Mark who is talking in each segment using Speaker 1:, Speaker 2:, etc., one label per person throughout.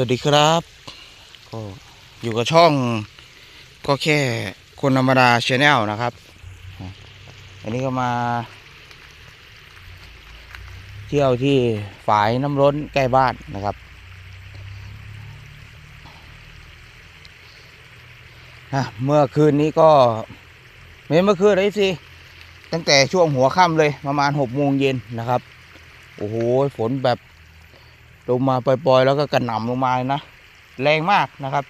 Speaker 1: วัสดีครับก็อยู่กับช่องก็แค่คนธรรมดาชแนลนะครับ อันนี้ก็มา เที่ยวที่ฝายน้ำล้นใกล้บ้านนะครับอะเมื่อคืนนี้ก็เมื่อคืนเลยสิตั้งแต่ช่วงหัวค่ำเลยประมาณหกโมงเย็นนะครับ โอ้โหฝนแบบ ลงมาปล่อยๆ แล้วก็กระหน่ำลงมานะแรงมากนะครับ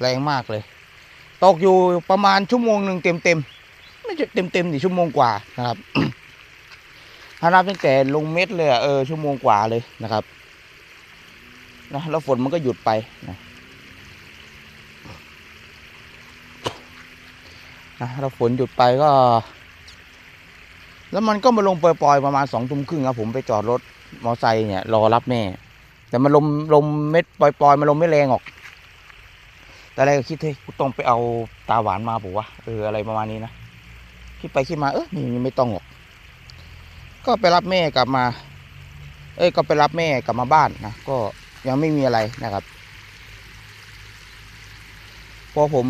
Speaker 1: แรงมากเลย ตกอยู่ประมาณชั่วโมงหนึ่งเต็มๆไม่ใช่เต็มๆดิชั่วโมงกว่านะครับถ้านับตั้งแต่ลงเม็ดเลยอะเออชั่วโมงกว่าเลยนะครับนะแล้วฝนมันก็หยุดไปนะนะแล้วฝนหยุดไปก็ แล้วมันก็มาลงปล่อยๆประมาณสองทุ่มครึ่งครับผมไปจอดรถ มอไซค์เนี่ย รอรับแม่ แต่มันลมลมเม็ดปล่อยๆมันลมไม่แรงออกแต่แรกก็คิดเฮ้ยกูต้องไปเอาตาหวานมาบอกว่าเอออะไรประมาณนี้นะคิดไปคิดมาเออนี่ไม่ต้องหรอก ก็ไปรับแม่กลับมา เอ้ยก็ไปรับแม่กลับมาบ้านนะก็ยังไม่มีอะไรนะครับ พอผม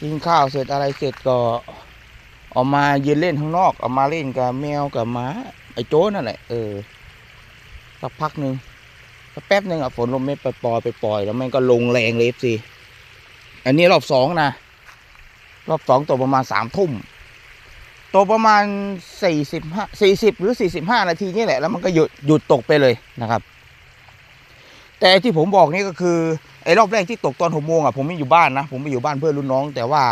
Speaker 1: กินข้าวเสร็จอะไรเสร็จก็ออกมายืนเล่นข้างนอกออกมาเล่นกับแมวกับหมา ไอ้โจ้นั่นแหละเออสักพักหนึ่งสักแป๊บหนึ่งอะฝนลมไม่ไปปล่อยไปปล่อยแล้วมันก็ลงแรงเลยสิอันนี้รอบสองนะรอบสองตัวประมาณสามทุ่มตัวประมาณสี่สิบห้าสี่สิบหรือสี่สิบห้านาทีนี่แหละแล้วมันก็หยุดหยุดตกไปเลยนะครับ แต่ที่ผมบอกนี่ก็คือไอ้รอบแรกที่ตกตอนหกโมงอะผมไม่อยู่บ้านนะผมไปอยู่บ้านเพื่อนรุ่นน้อง แต่ว่า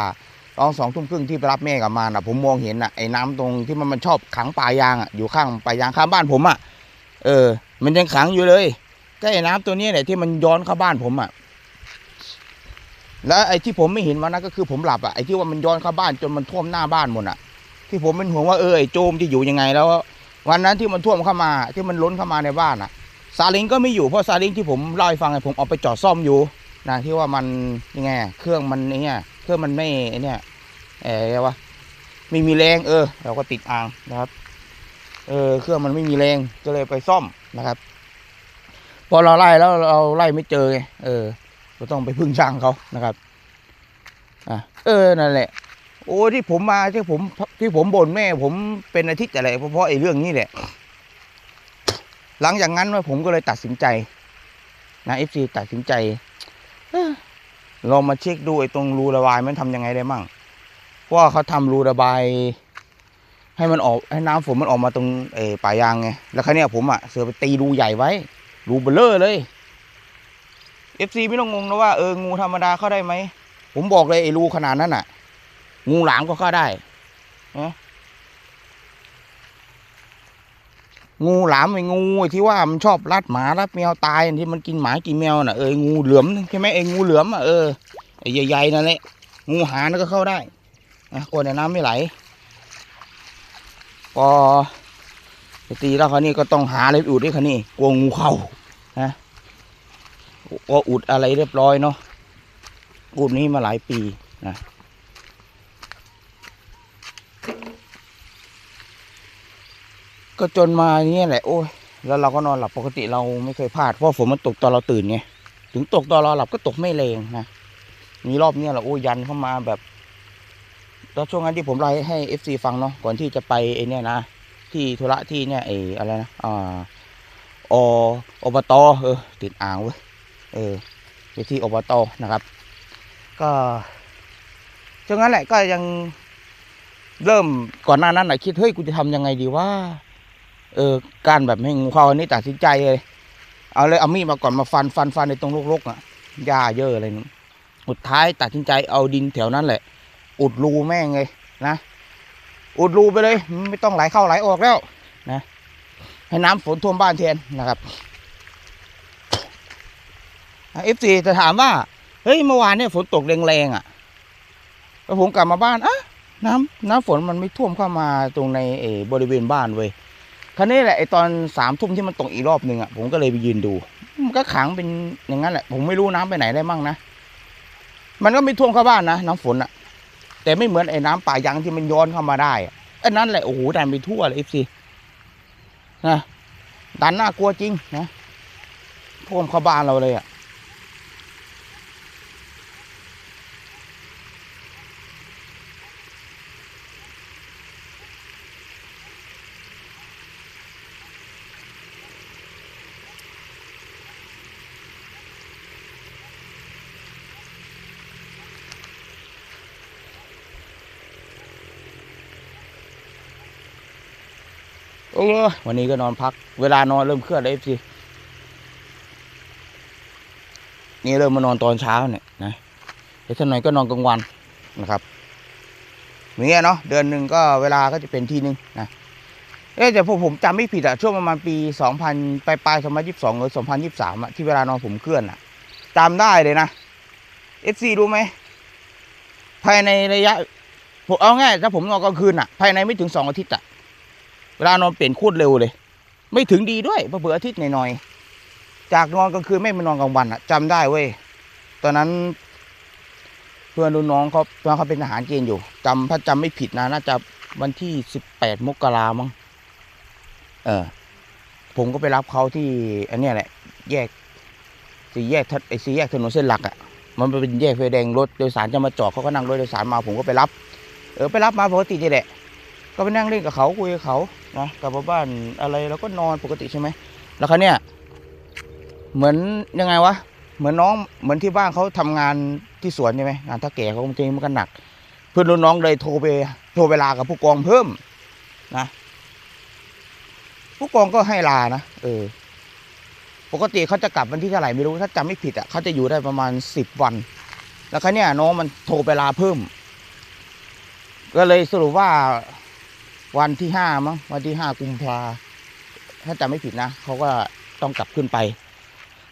Speaker 1: ตอนสองทุ่มครึ่งที่ไปรับแม่กลับมาน่ะ ผมมองเห็นน่ะไอ้น้ำตรงที่มันมันชอบขังปลายางอะอยู่ข้างปลายางข้างบ้านผมอะเออ มันยังขังอยู่เลยก็ไอ้น้ำตัวนี้เนี่ยที่มันย้อนเข้าบ้านผมอะแล้วไอ้ที่ผมไม่เห็นมันนะก็คือผมหลับอะไอ้ที่ว่ามันย้อนเข้าบ้านจนมันท่วมหน้าบ้านหมดอะ ที่ผมเป็นห่วงว่าเออไอ้โจมที่อยู่ยังไงแล้ว วันนั้นที่มันท่วมเข้ามา ที่มันล้นเข้ามาในบ้านอะซาเลิงก็ไม่อยู่เพราะซาเลิงที่ผมเล่าให้ฟังไงผมเอาไปจอดซ่อมอยู่นะที่ว่ามันยังไงเครื่องมันเนี่ย เครื่องมันไม่เนี่ยเออวะไม่มีแรงเออ เราก็ติดอ่างนะครับ เออ เครื่องมันไม่มีแรงก็เลยไปซ่อมนะครับ พอเราไล่แล้วเราไล่ไม่เจอไงเออเราต้องไปพึ่งช่างเขานะครับอะเออนั่นแหละ โอ้ที่ผมมาที่ผมที่ผมบ่นแม่ ผมเป็นอาทิตย์อะไรเพราะเพราะไอ้เรื่องนี้แหละ หลังจากนั้นผมก็เลยตัดสินใจนะเอฟซีตัดสินใจ เอ้อลองมาเช็คดูไอ้ตรงรูระบายมันทำยังไงได้มั่งเพราะว่าเขาทำรูระบาย ให้มันออกให้น้ำฝนมันออกมาตรงเออป่ายางไงแล้วครั้นี้ผมอะเสือไปตีรูใหญ่ไว้ รูเบลเลอร์เลยเอฟซีไม่ต้องงงนะว่าเอองูธรรมดาเข้าได้ไหมผมบอกเลยไอ้รูขนาดนั้นอะ งูหลามก็เข้าได้นะ งูหลามไอ้งูที่ว่ามันชอบรัดหมารัดแมวตายที่มันกินหมากินแมวน่ะเอองูเหลือมใช่ไหมไอ้งูเหลือมอะเออไอ้ใหญ่ๆนั่นแหละงูหานั่นก็เข้าได้นะกลัวแต่น้ำไม่ไหลพอตีแล้วคราวนี้ก็ต้องหาอะไรอุดด้วยคันนี้กลัวงูเข้านะกลัวอุดอะไรเรียบร้อยเนาะอุดนี้มาหลายปีนะ ก็จนมาเนี่ยแหละโอ้ยแล้วเราก็นอนหลับปกติเราไม่เคยพลาดเพราะฝนมันตกตอนเราตื่นไงถึงตกตอนเราหลับก็ตกไม่แรงนะมีรอบเนี้ยแหละโอ้ยยันเข้ามาแบบแล้วช่วงนั้นที่ผมไล่ให้เอฟซีฟังเนาะก่อนที่จะไปไอเนี่ยนะที่ธุระที่เนี่ยไออะไรนะอ่าออบตเออติดอ่างเว้ยเออไปที่อบตนะครับ ก็ช่วงนั้นแหละก็ยังเริ่มก่อนหน้านั้นน่ะคิดเฮ้ยกูจะทำยังไงดีว่า เออการแบบให้งูเข้าอันนี้ตัดสินใจเลย เอาเลยเอามีดมาก่อนมาฟันฟันฟันในตรงรกๆอะหญ้าเยอะอะไรนี่สุดท้ายตัดสินใจเอาดินแถวนั้นแหละ อุดรูแม่งเลยนะอุดรูไปเลย ไม่ต้องไหลเข้าไหลออกแล้วนะ ให้น้ำฝนท่วมบ้านแทนนะครับเอฟซีจะถามว่า เฮ้ยเมื่อวานเนี่ยฝนตกแรงๆอะแล้วผมกลับมาบ้านอะน้ำน้ำฝนมันไม่ท่วมเข้ามาตรงในเอบริเวณบ้านเว้ย คราวนี้แหละไอตอนสามทุ่มที่มันตกอีกรอบหนึ่งอะผมก็เลยไปยืนดู มันก็ขังเป็นอย่างนั้นแหละ ผมไม่รู้น้ำไปไหนได้มั่งนะมันก็ไม่ท่วมเข้าบ้านนะน้ำฝนอะ แต่ไม่เหมือนไอ้น้ำป่ายางที่มันย้อนเข้ามาได้อะอันนั้นแหละโอ้โหดันไปทั่วเลยเอฟซีนะดันน่ากลัวจริงนะท่วมเข้าบ้านเราเลยอะ โอ้วันนี้ก็นอนพัก เวลานอนเริ่มเคลื่อนแล้วเอฟซีนี่เริ่มมานอนตอนเช้าเนี่ยนะเดี๋ยวสักหน่อยก็นอนกลางวันนะครับอย่างเงี้ยเนาะเดือนหนึ่งก็เวลาก็จะเป็นทีนึงนะเอ๊ะแต่พอผมจำไม่ผิดอะช่วงประมาณปีสองพันปลายปลายสองพันยี่สิบสองหรือสองพันยี่สิบสามอะที่เวลานอนผมเคลื่อนอะจำได้เลยนะเอฟซีรู้ไหมภายในระยะผมเอาง่ายถ้าผมนอนกลางคืนอะภายในไม่ถึงสองอาทิตย์อะ เวลานอนเปลี่ยนโคตรเร็วเลย ไม่ถึงดีด้วยเผื่ออาทิตย์หน่อยๆจากนอนกลางคืนไม่มานอนกลางวันอะจำได้เว้ยตอนนั้น เพื่อนรุ่นน้องเขาตอนเขาเป็นทหารเกณฑ์อยู่จำถ้าจำไม่ผิดนะน่าจะวันที่สิบแปดมกรามั้งเออ ผมก็ไปรับเขาที่ อันนี้แหละ แยกสี่แยกไอสี่แยกถนนเส้นหลักอะ่ะ มันเป็นแยกไฟแดงรถโดยสารจะมาจอดเขาก็นั่งรถโดยสารมา ผมก็ไปรับ เออไปรับมาปกตินี่แหละ ก็ไปนั่งเล่นกับเขาคุยกับเขานะกลับมาบ้านอะไรเราก็นอนปกติใช่ไหมแล้วเขาเนี่ยเหมือนยังไงวะเหมือนน้องเหมือนที่บ้านเขาทำงานที่สวนใช่ไหมงานท่าแก่เขาจริงมันก็หนัก เพื่อนรุ่นน้องเลยโทรไปโทรเวลากับผู้กองเพิ่มนะผู้กองก็ให้ลานะเออ ปกติเขาจะกลับวันที่เท่าไหร่ไม่รู้ถ้าจำไม่ผิดอะเขาจะอยู่ได้ประมาณสิบวัน แล้วเขาเนี่ยน้องมันโทรไปลาเพิ่ม ก็เลยสรุปว่า วันที่ห้ามั้งวันที่ห้ากุมภาถ้าจำไม่ผิดนะเขาก็ต้องกลับขึ้นไป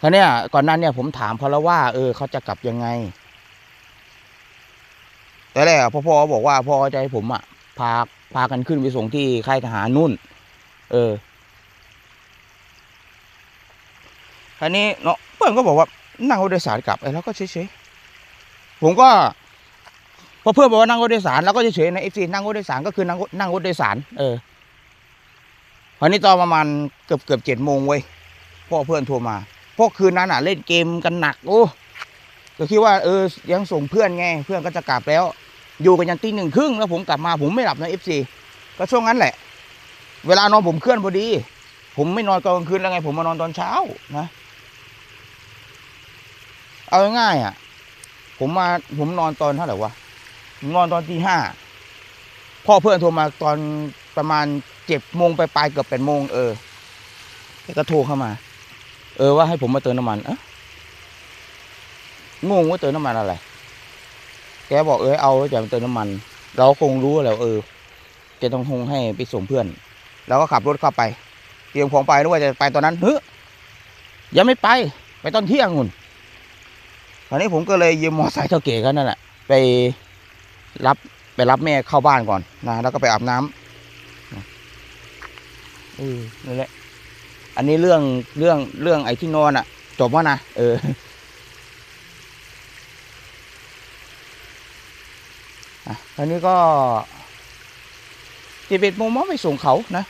Speaker 1: ท่าวนี้ก่อนหนั้นเนี่ยผมถามเขาแล้วว่า เออเขาจะกลับยังไงแต่แรกพ่อพ่อบอกว่าพ่อจะให้ผมอะพาพากันขึ้นไปส่งที่ค่ายทหารนู่น เออทีนี้เนาะเพื่อนก็บอกว่านั่งรถโดยสารกลับไอ้แล้วก็เฉยๆผมก็ พอเพื่อนบอกว่านั่งรถโดยสารเราก็เฉยๆในเอฟซีนั่งรถโดยสารก็คือนั่งรถนั่งรถโดยสารเออวันนี้ตอนประมาณเกือบเกือบเจ็ดโมงเว้ยพ่อเพื่อนโทรมาพราะคืนนั้นอะเล่นเกมกันหนักโอ้ก็คิดว่าเออยังส่งเพื่อนไงเพื่อนก็จะกลับแล้ว อยู่กันยันตีหนึ่งครึ่งแล้วผมกลับมาผมไม่หลับนะเอฟซีก็ช่วงนั้นแหละ เวลานอนผมเคลื่อนพอดี ผมไม่นอนกลางคืนแล้วไง ผมมานอนตอนเช้านะเอาง่ายอะ ผมมาผมนอนตอนเท่าไหร่วะ นอนตอนตีห้าพ่อเพื่อนโทรมาตอนประมาณเจ็ดโมงไปปลายเกือบแปดโมงเออแล้วก็โทรเข้ามา เออว่าให้ผมมาเติมน้ำมันเอะงงว่าเติมน้ำมันอะไร แกบอกเออเอาจะมาเติมน้ำมัน เราคงรู้แล้ว เออแกต้องคงให้ไปส่งเพื่อนเราก็ขับรถเข้าไป เตรียมของไปนึกว่าจะไปตอนนั้นเฮ้ยยังไม่ไป ไปตอนเที่ยงงุ่นตอนนี้ผมก็เลยยืมมอไซค์เท่าเก๋กันนั่นแหละไป รับไปรับแม่เข้าบ้านก่อนนะแล้วก็ไปอาบน้ำนะเออนั่แหละ อันนี้เรื่องเรื่องเรื่องไอ้ที่นอนอะจบแล้วนะเอออันนี้ก็จีเบ็ดโมงมอไปส่งเขานะ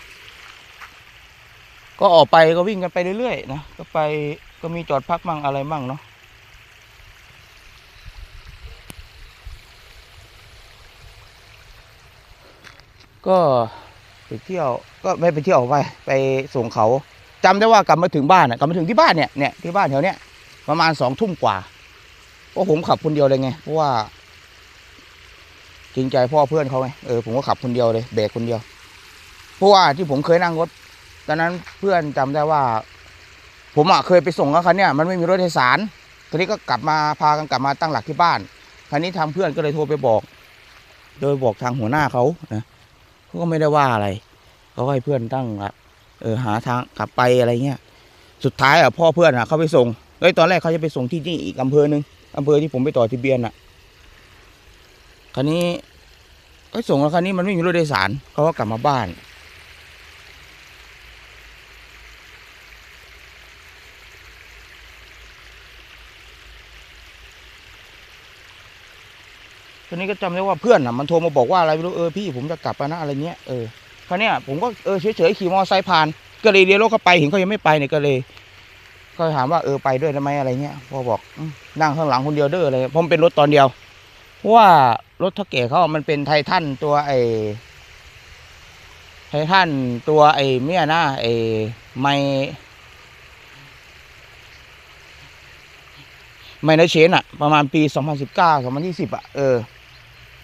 Speaker 1: ก็ออกไปก็วิ่งกันไปเรื่อยๆนะ ก็ไปก็มีจอดพักมั่งอะไรมั่งเนาะ ก็ไปเที่ยวก็ไม่ไปเที่ยวไปไปส่งเขาจำได้ว่ากลับมาถึงบ้านอะกลับมาถึงที่บ้านเนี่ยเนี่ยที่บ้านแถวเนี้ยประมาณสองทุ่มกว่าเพราะผมขับคนเดียวเลยไงเพราะว่าจริงใจพ่อเพื่อนเขาไงเออผมก็ขับคนเดียวเลยเบรกคนเดียวเพราะว่าที่ผมเคยนั่งรถตอนนั้นเพื่อนจำได้ว่า ผมอะเคยไปส่งแล้วคันเนี้ยมันไม่มีรถโดยสารทีนี้ก็กลับมาพากันกลับมาตั้งหลักที่บ้านคันนี้ทาเพื่อนก็เลยโทรไปบอก โดยบอกทางหัวหน้าเขานะ ก็ไม่ได้ว่าอะไรเขาให้เพื่อนตั้งละเออหาทางกลับไปอะไรเงี้ยสุดท้ายอะพ่อเพื่อนอะเขาไปส่งเอ้ยตอนแรกเขาจะไปส่งที่นี่อีกอำเภอหนึ่งอำเภอที่ผมไปต่อทะเบียนอะคราวนี้ก็ส่งแล้วคราวนี้มันไม่มีรถโดยสารเขาก็กลับมาบ้าน นี้ก็จำได้ว่าเพื่อนอะมันโทรมาบอกว่าอะไรไม่รู้เออพี่ผมจะกลับนะอะไรเงี้ยเออคราวเนี้ยผมก็เออเฉยๆขี่มอไซค์ผ่านก็เลยเลี้ยวรถเข้าไปเห็นเขายังไม่ไปเนี่ยก็เลยก็ถามว่าเออไปด้วยได้ไหมอะไรเงี้ยพ่อบอกนั่งข้างหลังคนเดียวเด้ออะไรเพราะมันเป็นรถตอนเดียวเพราะว่ารถเท่าแก่เขามันเป็นไททันตัวไอไททันตัวไอเมียนะไอไม่ไม่นะเชนอะประมาณปี 2019 2020อะเออ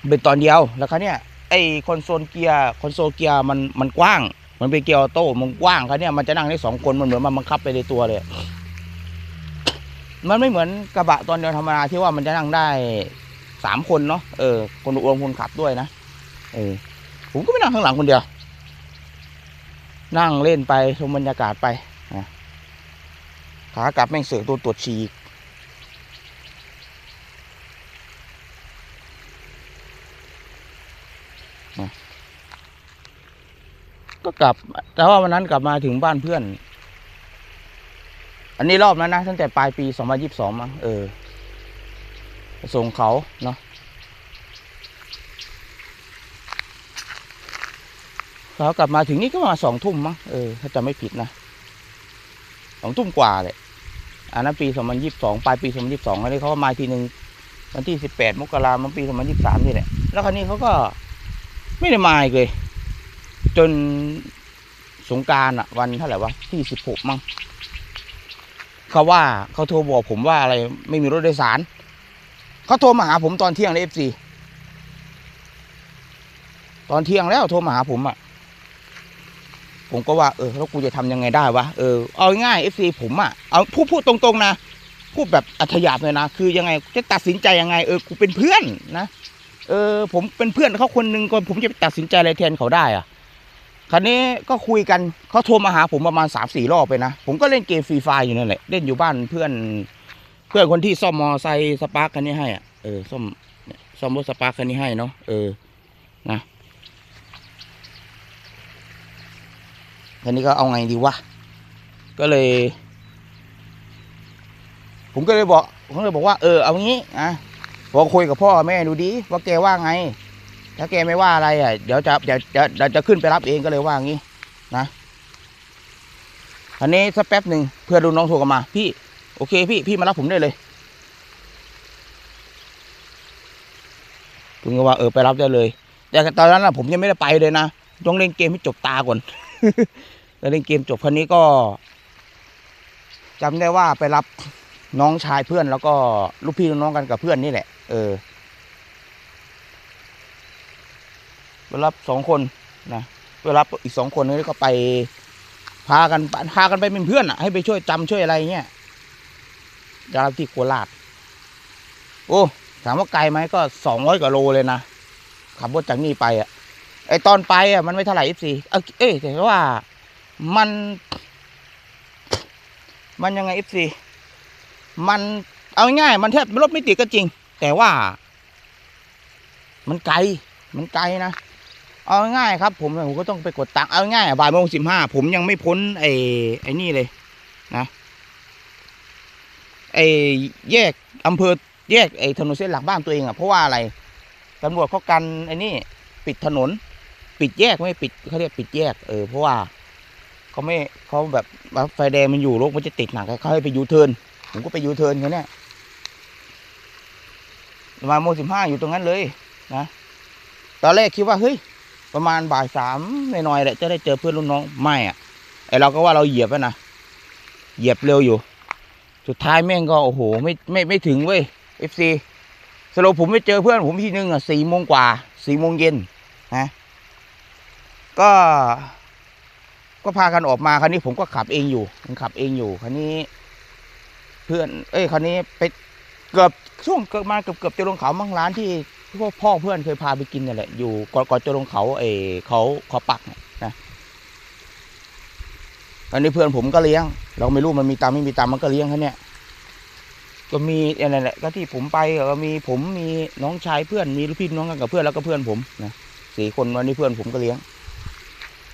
Speaker 1: เป็นตอนเดียวแล้วคราวเนี้ยไอคอนโซลเกียร์คอนโซลเกียร์มันมันกว้างมันเป็นเกียร์ออโต้มันกว้างครับเนี่ยมันจะนั่งได้สองคนมันเหมือนมันบังคับไปในตัวเลยมันไม่เหมือนกระบะตอนเดียวธรรมดาที่ว่ามันจะนั่งได้สามคนเนาะเออคนรวมคนขับด้วยนะเออผมก็ไม่นั่งข้างหลังคนเดียว นั่งเล่นไปชมบรรยากาศไปนะขากลับแม่งเสือตัวตรวจฉีก ก็กลับ แต่ว่าวันนั้นกลับมาถึงบ้านเพื่อน อันนี้รอบนั้นนะตั้งแต่ปลายปี2022มั้งเออส่งเขาเนาะเขากลับมาถึงนี่ก็มาสองทุ่มมั้งเออถ้าจำไม่ผิดนะสองทุ่มกว่าเลยอันนั้นปี2022ปลายปี2022อันนี้เขาก็มาทีหนึ่งวันที่18มกราคมปี2023นี่แหละแล้วคราวนี้เขาก็ไม่ได้มาอีกเลย จนสงการอะวันเท่าไหร่วะที่16มั้งเขาว่าเขาโทรบอกผมว่าอะไร ไม่มีรถโดยสารเขาโทรมาหาผมตอนเที่ยงในเอฟซีตอนเที่ยงแล้วโทรมาหาผมอะ่ะ ผมก็ว่าเออแล้วกูจะทำยังไงได้วะเออเอาง่ายเอฟซีผมอะ่ะเอาพูดพูดตรงๆนะพูดแบบอัธยาศัยเลยนะคือยังไงจะตัดสินใจยังไงเออกูเป็นเพื่อนนะเออ ผมเป็นเพื่อนเขาคนหนึ่งก่อนผมจะไปตัดสินใจอะไรแทนเขาได้อะ คราวนี้ก็คุยกันเขาโทรมาหาผมประมาณสามสี่รอบไปนะ ผมก็เล่นเกมฟรีไฟอยู่นั่นแหละ เล่นอยู่บ้านเพื่อน เพื่อนคนที่ซ่อมมอไซค์สปาร์คคันนี้ให้อะเออซ่อมซ่อมรถสปาร์คคันนี้ให้เนาะเออนะคันนี้ก็เอาไงดีวะก็เลย ผมก็เลยบอกผมเลยบอกว่าเออเอางี้นะพอคุยกับพ่อแม่ดูดีว่าแกว่าไง ถ้าแกไม่ว่าอะไรอะเดี๋ยวจะเดี๋ยวเดี๋ยวเดี๋ยวจะขึ้นไปรับเองก็เลยว่างี้นะอันนี้สักแป๊บหนึ่งเพื่อนรุ่นน้องโทรกลับมาพี่โอเคพี่พี่มารับผมได้เลยคุณก็ว่าเออไปรับได้เลย แต่ตอนนั้นนะผมยังไม่ได้ไปเลยนะต้องเล่นเกมให้จบตาก่อนแล้วเล่นเกมจบคันนี้ก็จำได้ว่าไปรับน้องชายเพื่อนแล้วก็ลูกพี่ลูกน้องกันกับเพื่อนนี่แหละ เออ ไปรับสองคนนะไปรับอีกสองคนนี้ก็ไป พากันพากันไปเป็นเพื่อนอะ ให้ไปช่วยจำช่วยอะไรเงี้ยจะรับที่โคราชโอ้ถามว่าไกลไหมก็สองร้อยกว่าโลเลยนะขับรถจากนี่ไปอะ ไอตอนไปอะมันไม่เท่าไหร่เอฟซีเอ้แต่ว่ามัน มันยังไงเอฟซีมันเอาง่ายมันแทบรถไม่ติดก็จริง แต่ว่า มันไกล มันไกลนะ เอาง่ายครับผมผมก็ต้องไปกดตังค์เอาง่ายบ่ายโมงสิบห้าผมยังไม่พ้นไอ้ไอ้นี่เลยนะไอ้แยกอำเภอแยกไอ้ถนนเส้นหลักบ้านตัวเองอะเพราะว่าอะไรตำรวจเขากันไอ้นี่ ปิดถนน ปิดแยกไม่ปิดเขาเรียกปิดแยกเออเพราะว่าเขาไม่เขาแบบไฟแดงมันอยู่รถมันจะติดหนักเขาให้ไปยูเทิร์นผมก็ไปยูเทิร์นเขาเนี่ยบ่ายโมงสิบห้าอยู่ตรงนั้นเลยนะ ตอนแรกคิดว่าเฮ้ย ประมาณบ่ายสามหน่อยๆแหละจะได้เจอเพื่อนรุ่นน้องไม่อะไอเราก็ว่าเราเหยียบแล้วนะเหยียบเร็วอยู่ สุดท้ายแม่งก็โอ้โหไม่ไม่ไม่ถึงเว้ยเอฟซีสรุปผมไม่เจอเพื่อนผมทีนึงอะสี่โมงกว่าสี่โมงเย็นนะก็ ก็พากันออกมาคันนี้ผมก็ขับเองอยู่ผมขับเองอยู่คันนี้ เพื่อน เอ้ยคันนี้ไปเกือบช่วงเกือบมาเกือบเกือบจะลงเขามั่งร้านที่ พวกพ่อเพื่อนเคยพาไปกินนี่แหละ อยู่ก่อนก่อนจะลงเขาเอเขาเขาปักนี่ยนะอันนี้เพื่อนผมก็เลี้ยง เราไม่รู้มันมีตามไม่มีตามมันก็เลี้ยงเขาเนี่ยก็มีอะไรแหละก็ที่ผมไปก็มีผมมีน้องชายเพื่อนมีลูกพี่น้องกันกับเพื่อนแล้วก็เพื่อนผมนะสี่คนวันนี้เพื่อนผมก็เลี้ยง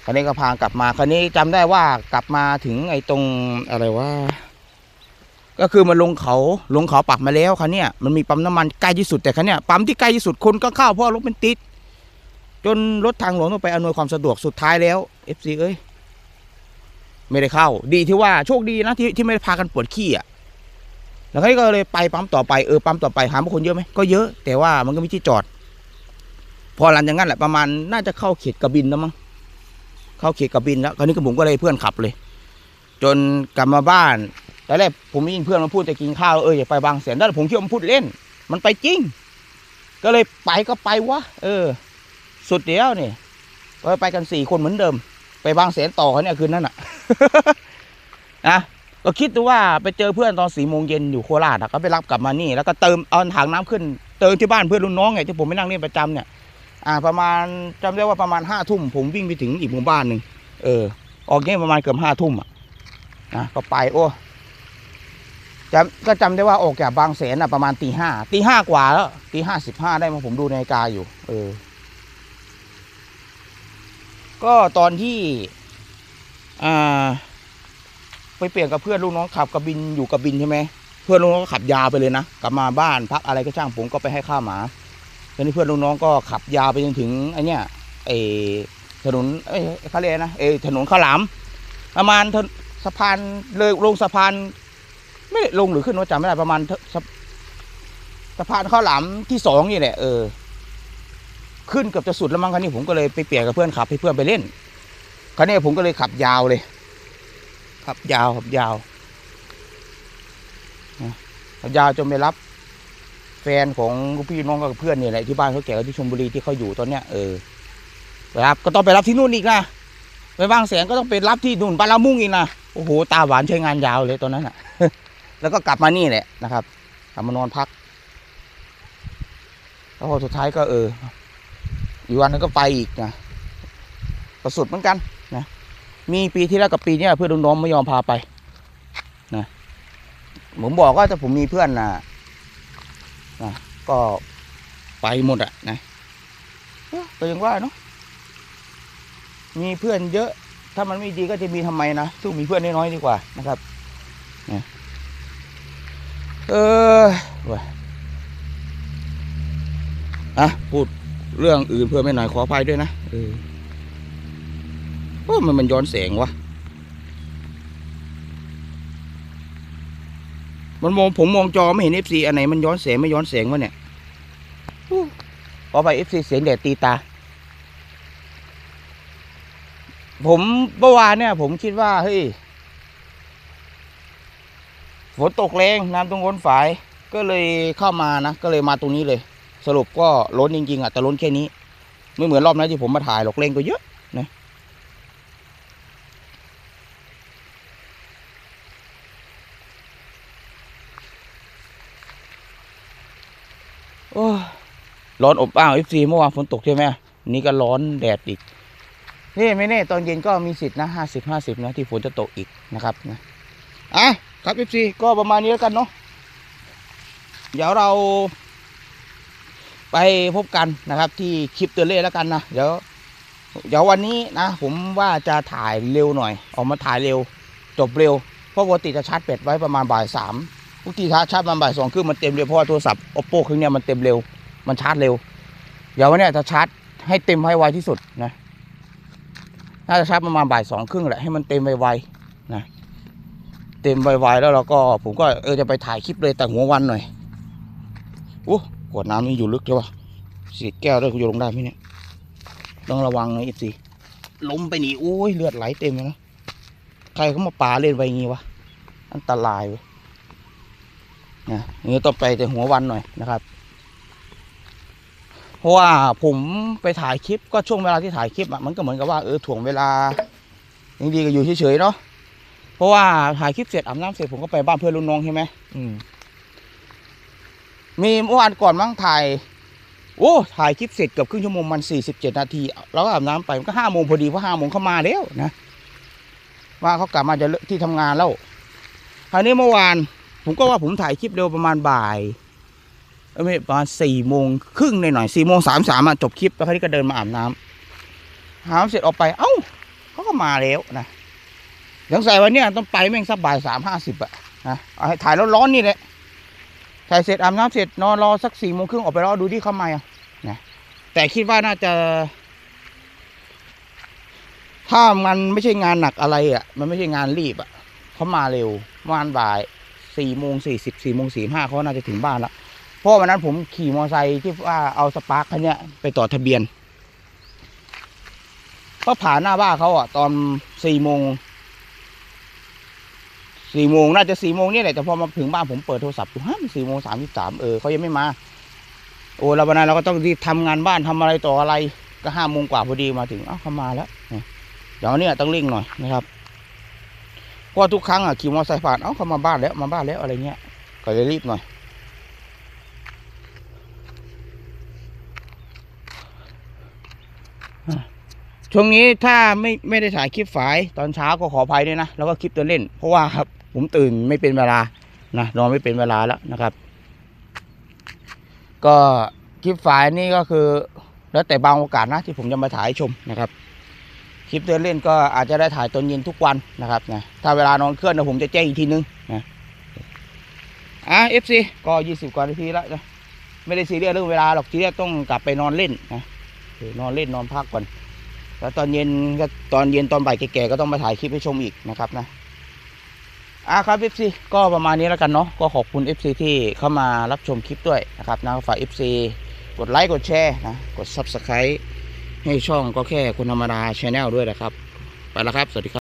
Speaker 1: คันนี้ก็พากลับมาคันนี้จำได้ว่ากลับมาถึงไอ้ตรงอะไรว่า ก็คือมันลงเขาลงเขาปักมาแล้วคันเนี้ยมันมีปั๊มน้ำมันใกล้ที่สุดแต่คันเนี้ยปั๊มที่ใกล้ที่สุดคนก็เข้าเพราะรถมันติด จนรถทางหลวงต้องไปอำนวยความสะดวกสุดท้ายแล้วเอฟซีเอ้ยไม่ได้เข้า ดีที่ว่าโชคดีนะที่ที่ไม่ได้พากันปวดขี้อะแล้วก็เลยไปปั๊มต่อไปเออปั๊มต่อไปหาคนเยอะไหมก็เยอะ แต่ว่ามันก็ไม่ที่จอด พอหลังจากนั้นแหละประมาณน่าจะเข้าเขตกระบินแล้วมั้งเข้าเขตกระบินแล้วคราวนี้ก็ผมก็เลยเพื่อนขับเลย จนกลับมาบ้าน ตอนแรกผมได้ยินเพื่อนมาพูดจะกินข้าวเอออย่าไปบางแสนแล้วผมคิดว่ามันพูดเล่น มันไปจริง ก็เลยไปก็ไปวะเออ สุดเดียวนี่ก็ไปกันสี่คนเหมือนเดิม ไปบางแสนต่อเขาเนี่ยคืนนั้นอะนะก็คิดดูว่าไปเจอเพื่อนตอนสี่โมงเย็นอยู่โคราชอะก็ไปรับกลับมานี่ แล้วก็เติมเอาถังน้ำขึ้น เติมที่บ้านเพื่อนรุ่นน้องไงที่ผมไปนั่งเล่นประจำเนี่ย อ่า ประมาณจำได้ว่าประมาณห้าทุ่มผมวิ่งไปถึงอีกหมู่บ้านหนึ่งเออ ออกเนี่ยประมาณเกือบห้าทุ่มอะนะก็ไปโอ้ จำก็จำได้ว่าออกจากบางแสนอะประมาณตีห้าตีห้ากว่าแล้วตีห้าสิบห้าได้มาผมดูนาฬิกาอยู่ เออ ก็ตอนที่ อ่า ไปเปลี่ยนกับเพื่อนลูกน้องขับกระบินอยู่กระบินใช่ไหมเพื่อนลูกน้องก็ขับยาวไปเลยนะกลับมาบ้านพักอะไรก็ช่างผมก็ไปให้ข้าวหมาตอนนี้เพื่อนลูกน้องก็ขับยาวไปจนถึงไอเนี้ยไอถนนเอ้ยเขาเรียกนะเอถนนข้าวหลามประมาณสะพานเลยลงสะพาน ไม่ลงหรือขึ้นว่าจำไม่ได้ประมาณสะสะพานข้าวหลามที่สองนี่แหละเออขึ้นเกือบจะสุดแล้วมั้งคันนี้ผมก็เลยไปเปลี่ยนกับเพื่อนขับให้เพื่อนไปเล่นคันนี้ผมก็เลยขับยาวเลย ขับยาวขับยาวนะขับยาวจนไปรับ แฟนของพี่น้องกับเพื่อนเนี่ยแหละที่บ้านเขาแก่ที่ชลบุรีที่เขาอยู่ตอนเนี้ยเออไปรับก็ต้องไปรับที่นู่นอีกนะไปบางแสนก็ต้องไปรับที่นู่นปาลามุ่งอีกนะโอ้โหตาหวานใช้งานยาวเลยตอนนั้นอะ แล้วก็กลับมานี่แหละนะครับกลับมานอนพัก แล้วพอสุดท้ายก็เอออีกวันนึงก็ไปอีกนะก็สุดเหมือนกันนะมีปีที่แล้วกับปีนี้เพื่อนน้องๆไม่ยอมพาไปนะผมบอกว่าถ้าผมมีเพื่อนนะนะก็ไปหมดอะนะก็ยังว่าเนาะมีเพื่อนเยอะ ถ้ามันไม่ดีก็จะมีทำไมนะสู้มีเพื่อนน้อยๆดีกว่านะครับนะ เออว่ะอะพูดเรื่องอื่นเพื่อไม่หน่อยขออภัยด้วยนะเออโอ้มันมันย้อนแสงวะมันมองผมมองจอไม่เห็นเอฟซีอันไหนมันย้อนแสงไม่ย้อนแสงวะเนี่ยอู้ขอไปเอฟซีเสียงแดดตีตา ผมเมื่อวานเนี่ย ผมคิดว่าเฮ้ย ฝนตกแรงน้ำตรงล้นฝาย ก็เลยเข้ามานะก็เลยมาตรงนี้เลย สรุปก็ล้นจริงๆอะแต่ล้นแค่นี้ ไม่เหมือนรอบนั้นที่ผมมาถ่ายหรอกเร่งก็เยอะโอ้ร้อนอบอ้าวเอฟซีเมื่อวานฝนตกใช่ไหมนี่ก็ร้อนแดดอีกนี่ไม่แน่ตอนเย็นก็มีสิทธิ์นะห้าสิบห้าสิบนะที่ฝนจะตกอีกนะครับนะอะ ครับเอฟซีก็ประมาณนี้แล้วกันเนาะเดี๋ยวเรา ไปพบกันนะครับ ที่คลิปเตือนเล่แล้วกันนะเดี๋ยวเดี๋ยววันนี้นะ ผมว่าจะถ่ายเร็วหน่อย ออกมาถ่ายเร็ว จบเร็ว เพราะปกติจะชาร์จแบตไว้ประมาณบ่ายสามปกติชาร์จชาร์จมันบ่ายสองครึ่งมันเต็มเร็วเพราะว่าโทรศัพท์ oppo เครื่องเนี้ยมันเต็มเร็ว มันชาร์จเร็ว เดี๋ยววันนี้จะชาร์จให้เต็มให้ไวที่สุดนะ น่าจะชาร์จประมาณบ่ายสองครึ่งแหละให้มันเต็มไวๆนะ เต็มไวๆแล้วเราก็ผมก็เออจะไปถ่ายคลิปเลยแต่หัววันหน่อยโอ้ขวดน้ำนี่อยู่ลึกใช่ปะสีแก้วด้วยกูจะลงได้ไหมเนี่ยต้องระวังนะอีสิล้มไปหนีโอ้ยเลือดไหลเต็มเลยนะใครเขามาปาเล่นไปงี้วะอันตรายเว้ยนะนี่ต้องไปแต่หัววันหน่อยนะครับ เพราะว่าผมไปถ่ายคลิปก็ช่วงเวลาที่ถ่ายคลิปอะมันก็เหมือนกับว่าเออถ่วงเวลายังดีก็อยู่เฉยๆเนาะ เพราะว่าถ่ายคลิปเสร็จอาบน้ำเสร็จผมก็ไปบ้านเพื่อนรุ่นน้องใช่ไหมอืมมีเมื่อวานก่อนมั้งถ่ายโอ้ถ่ายคลิปเสร็จเกือบครึ่งชั่วโมงมันสี่สิบเจ็ดนาทีแล้วก็อาบน้ำไปมันก็ห้าโมงพอดีเพราะห้าโมงเขามาแล้วนะว่าเขากลับมาจะเลิกที่ทำงานแล้วคราวนี้เมื่อวาน ผมก็ว่าผมถ่ายคลิปเร็วประมาณบ่ายเอ้ยไม่ประมาณสี่โมงครึ่งหน่อยๆสี่โมงสามสามอะจบคลิปแล้วเขาก็เดินมาอาบน้ำอาบน้ำเสร็จออกไป เอ้าเขาก็มาแล้วนะ ยังใส่วันเนี้ยต้องไปแม่งสักบ่ายสามห้าสิบอะนะเอาให้ถ่ายร้อนนี่แหละถ่ายเสร็จอาบน้ำเสร็จนอนรอสักสี่โมงครึ่งออกไปรอดูที่เขามาอะนะแต่คิดว่าน่าจะ ถ้ามันไม่ใช่งานหนักอะไรอะ มันไม่ใช่งานรีบอะเขามาเร็วมาณบ่ายสี่โมงสี่สิบสี่โมงสี่ห้าเขาน่าจะถึงบ้านแล้วเพราะวันนั้นผมขี่มอเตอร์ไซค์ที่ว่าเอาสปาร์คคันนี้ไปต่อทะเบียนก็ผ่านหน้าบ้านเขาอะ ตอนสี่โมง สี่โมงน่าจะสี่โมงนี่แหละแต่พอมาถึงบ้านผมเปิดโทรศัพท์ดูฮะสี่โมงสามสิบสามเออเขายังไม่มา โอ้แล้ววันนั้นเราก็ต้องรีบทำงานบ้านทำอะไรต่ออะไรก็ห้าโมงกว่าพอดีมาถึงอ้าวเขามาแล้วเดี๋ยวนี่ยต้องเร่งหน่อยนะครับเพราะว่าทุกครั้งอะขี่มอเตอร์ไซค์ผ่านเอ้าเขามาบ้านแล้วมาบ้านแล้วอะไรเงี้ยก็เลยรีบหน่อยช่วงนี้ถ้าไม่ไม่ได้ถ่ายคลิปฝายตอนเช้าก็ขออภัยด้วยนะ แล้วก็คลิปเดินเล่น เพราะว่าครับ ผมตื่นไม่เป็นเวลานะนอนไม่เป็นเวลาแล้วนะครับ ก็คลิปฝายนี่ก็คือ แล้วแต่บางโอกาสนะที่ผมจะมาถ่ายให้ชมนะครับ คลิปเดินเล่นก็อาจจะได้ถ่ายตอนเย็นทุกวันนะครับนะถ้าเวลานอนเคลื่อนเดี๋ยวผมจะแจ้งอีกทีนึงนะอะเอฟซีก็ยี่สิบกว่านาทีแล้วนะไม่ได้ซีเรียสเรื่องเวลาหรอกทีแรกต้องกลับไปนอนเล่นนะนอนเล่นนอนพักก่อนแล้วตอนเย็นก็ตอนเย็นตอนบ่ายแก่ๆก็ต้องมาถ่ายคลิปให้ชมอีกนะครับนะ อะครับเอฟซีก็ประมาณนี้แล้วกันเนาะก็ขอบคุณเอฟซีที่เข้ามารับชมคลิปด้วยนะครับนะฝากเอฟซีกดไลค์กดแชร์นะกด subscribe ให้ช่องก็แค่คนธรรมดาชแนลด้วยนะครับ ไปแล้วครับ สวัสดีครับ